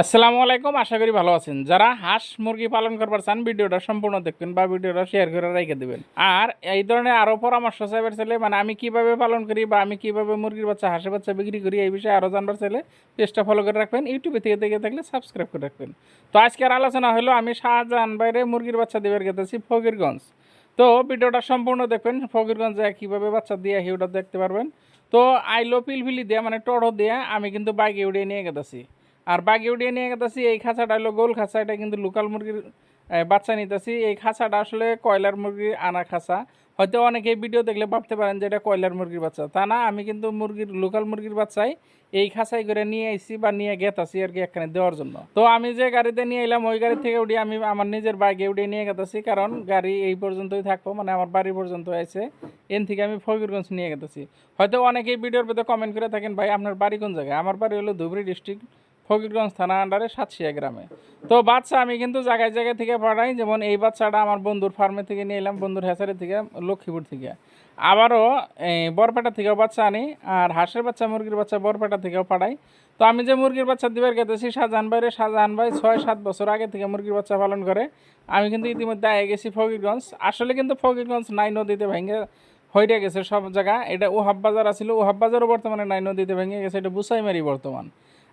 আসসালামু আলাইকুম, আশা করি ভালো আছেন। যারা হাঁস মুরগি পালন করবার চান, ভিডিওটা সম্পূর্ণ দেখবেন বা ভিডিওটা শেয়ার করে রেখে দেবেন। আর এই ধরনের আরও পরামর্শ চাইবার চাইলে মানে আমি কীভাবে পালন করি বা আমি কীভাবে মুরগির বাচ্চা, হাঁসের বাচ্চা বিক্রি করি, এই বিষয়ে আরও জানবার চাইলে পেজটা ফলো করে রাখবেন ইউটিউবে থেকে দেখে থাকলে সাবস্ক্রাইব করে রাখবেন। তো আজকের আলোচনা হলো, আমি শাহজাহান বাইরে মুরগির বাচ্চা দেবার গেতেছি ফকিরগঞ্জ। তো ভিডিওটা সম্পূর্ণ দেখবেন, ফকিরগঞ্জে কীভাবে বাচ্চা দিয়ে হিউটা দেখতে পারবেন। তো আইলো পিলপিলি দিয়ে মানে টড়ো দিয়ে, আমি কিন্তু বাইকে উড়িয়ে নিয়ে গেতেছি। আর বাগি উড়িয়ে নিয়ে গেতেছি, এই খাঁচাটা হলো গোল খাঁচা, এটা কিন্তু লোকাল মুরগির বাচ্চা নিতেছি। এই খাঁচাটা আসলে কয়লার মুরগির আনা খাঁচা। হয়তো অনেকে ভিডিও দেখলে ভাবতে পারেন যে এটা কয়লার মুরগির বাচ্চা। তা না, আমি কিন্তু মুরগির, লোকাল মুরগির বাচ্চাই এই খাঁচাই করে নিয়ে আইছি বা নিয়ে গেতাছি আর কি এখানে দেওয়ার জন্য। তো আমি যে গাড়িতে নিয়ে এলাম, ওই গাড়ি থেকে উঠে আমি আমার নিজের বাইকে উঠে নিয়ে গেতেছি, কারণ গাড়ি এই পর্যন্তই থাকব মানে আমার বাড়ি পর্যন্ত আছে এন থেকে আমি ফকিরগঞ্জ নিয়ে গেতেছি। হয়তো অনেকেই ভিডিওর ভিতরে কমেন্ট করে থাকেন, ভাই, আপনার বাড়ি কোন জায়গায়? আমার বাড়ি হলো ধুবড়ি ডিস্ট্রিক্ট ফকিরগঞ্জ থানা আন্ডারে সাতশিয়া গ্রামে। তো বাচ্চা আমি কিন্তু জায়গায় জায়গায় থেকে পাঠাই যেমন এই বাচ্চাটা আমার বন্ধুর ফার্মে থেকে নিয়ে এলাম, বন্ধুর হ্যাচারি থেকে, লক্ষ্মীপুর থেকে। আবারও বরপেটা থেকেও বাচ্চা আনি, আর হাঁসের বাচ্চা, মুরগির বাচ্চা বরপেটা থেকেও পাঠাই। তো আমি যে মুরগির বাচ্চা দিবার গেতেছি শাহজাহান ভাইরে শাহজাহান ভাই ছয় সাত বছর আগে থেকে মুরগির বাচ্চা পালন করে। আমি কিন্তু ইতিমধ্যে আগে গেছি ফকিরগঞ্জ। আসলে কিন্তু ফকিরগঞ্জ নাই নদীতে ভেঙে হইতে গেছে সব জায়গা। এটা ওহাব বাজার আছিল ওহাব বাজারও বর্তমানে নাই নদীতে ভেঙে গেছে, এটা বুসাইমারি বর্তমান।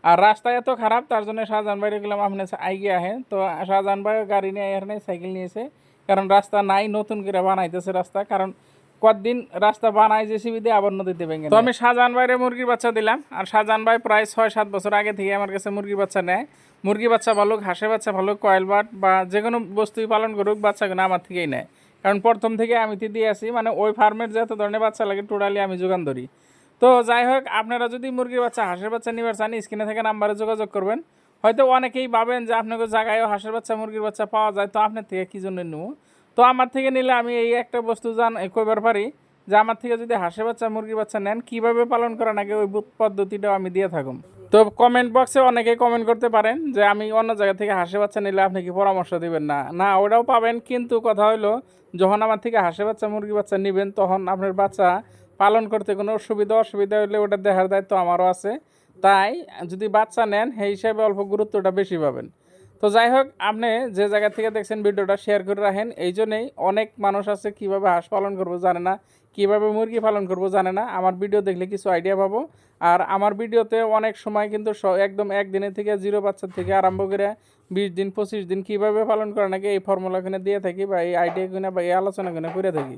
আর রাস্তা এত খারাপ তার জন্য শাহজাহান ভাই গেলাম আপনি আইগে আহে তো শাহজাহান ভাই গাড়ি নিয়ে এখানে সাইকেল নিয়েছে কারণ রাস্তা নাই নতুন করে বানাইতেছে রাস্তা কারণ কতদিন রাস্তা বানাই জেসিবি দিয়ে আবার নদীতে ভেঙে তো আমি শাহজাহান ভাইরে মুরগির বাচ্চা দিলাম আর শাহজাহান ভাই প্রায় ছয় সাত বছর আগে থেকে আমার কাছে মুরগির বাচ্চা নেয়। মুরগি বাচ্চা ভালো হাঁসের বাচ্চা ভালো কয়েল বাট বা যে কোনো বস্তুই পালন করুক বাচ্চা বাচ্চাগুলো আমার থেকেই নেয়। কারণ প্রথম থেকে আমি তো দিয়ে আসি মানে ওই ফার্মের যত ধরনের বাচ্চা লাগে টোটালি আমি যোগান ধরি। তো যাই হোক, আপনারা যদি মুরগির বাচ্চা, হাঁসের বাচ্চা নিবার চান, স্ক্রিনে থেকে নাম্বারে যোগাযোগ করবেন। হয়তো অনেকেই ভাবেন যে আপনাকে জায়গায়ও হাঁসের বাচ্চা, মুরগির বাচ্চা পাওয়া যায়, তো আপনার থেকে কী জন্য নেব? তো আমার থেকে নিলে আমি এই একটা বস্তু জান কইবার পারি যে আমার থেকে যদি হাঁসের বাচ্চা, মুরগির বাচ্চা নেন, কীভাবে পালন করেন আগে ওই পদ্ধতিটাও আমি দিয়ে থাকুম? তো কমেন্ট বক্সে অনেকেই কমেন্ট করতে পারেন যে আমি অন্য জায়গা থেকে হাঁসের বাচ্চা নিলে আপনি কি পরামর্শ দিবেন? না না, ওটাও পাবেন, কিন্তু কথা হলো যখন আমার থেকে হাঁসের বাচ্চা মুরগি বাচ্চা নেবেন, তখন আপনার বাচ্চা পালন করতে কোনো সুবিধা অসুবিধা হলে ওটা দেখার দায়িত্ব আমারও আছে। তাই যদি বাচ্চা নেন, সেই হিসাবে অল্প গুরুত্বটা বেশি পাবেন। তো যাই হোক, আপনি যে জায়গা থেকে দেখছেন ভিডিওটা শেয়ার করে রাখেন। এই জন্যেই অনেক মানুষ আছে কীভাবে হাঁস পালন করব জানে না, কীভাবে মুরগি পালন করব জানে না। আমার ভিডিও দেখলে কিছু আইডিয়া পাবো। আর আমার ভিডিওতে অনেক সময় কিন্তু একদম একদিনের থেকে জিরো বাচ্চা থেকে আরম্ভ করে বিশ দিন, পঁচিশ দিন কীভাবে পালন করে নাকি এই ফর্মুলাখানে দিয়ে থাকি বা এই আইডিয়াখানে বা এই আলোচনাখানে করে থাকি।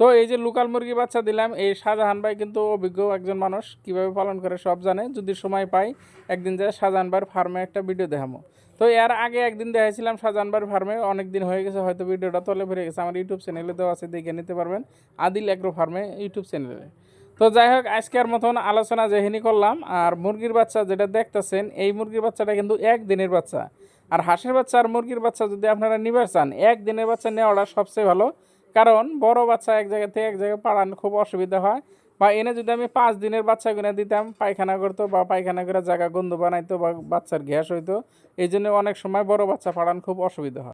তো এই যে লোকাল মুরগি বাচ্চা দিলাম, এই শাহজাহান ভাই কিন্তু অভিজ্ঞ একজন মানুষ, কীভাবে পালন করে সব জানে। যদি সময় পাই, একদিন যায় শাহজাহান ভাইয়ের ফার্মে একটা ভিডিও দেখামো তো এর আগে একদিন দেখাইছিলাম শাহজাহান ভাইয়ের ফার্মে অনেক দিন হয়ে গেছে, হয়তো ভিডিওটা তলে ভরে গেছে, আমার ইউটিউব চ্যানেলে দেওয়া আছে, দেখে নিতে পারবেন। আদিল অ্যাগ্রো ফার্মে ইউটিউব চ্যানেলে। তো যাই হোক, আজকের মতন আলোচনা যেহিনি করলাম, আর মুরগির বাচ্চা যেটা দেখতেছেন, এই মুরগির বাচ্চাটা কিন্তু এক দিনের বাচ্চা। আর হাঁসের বাচ্চা আর মুরগির বাচ্চা যদি আপনারা নিবার চান এক দিনের বাচ্চা নেওয়াটা সবচেয়ে ভালো। কারণ বড় বাচ্চা এক জায়গা থেকে এক জায়গায় পাড়ানো খুব অসুবিধা হয়। বা এনে যদি আমি পাঁচ দিনের বাচ্চা কিনে দিতাম, পায়খানা করতো বা পায়খানা করে জায়গা গন্ধ বানাইতো বা বাচ্চার গ্যাস হইতো, এই জন্য অনেক সময় বড় বাচ্চা পাড়ান খুব অসুবিধা হয়।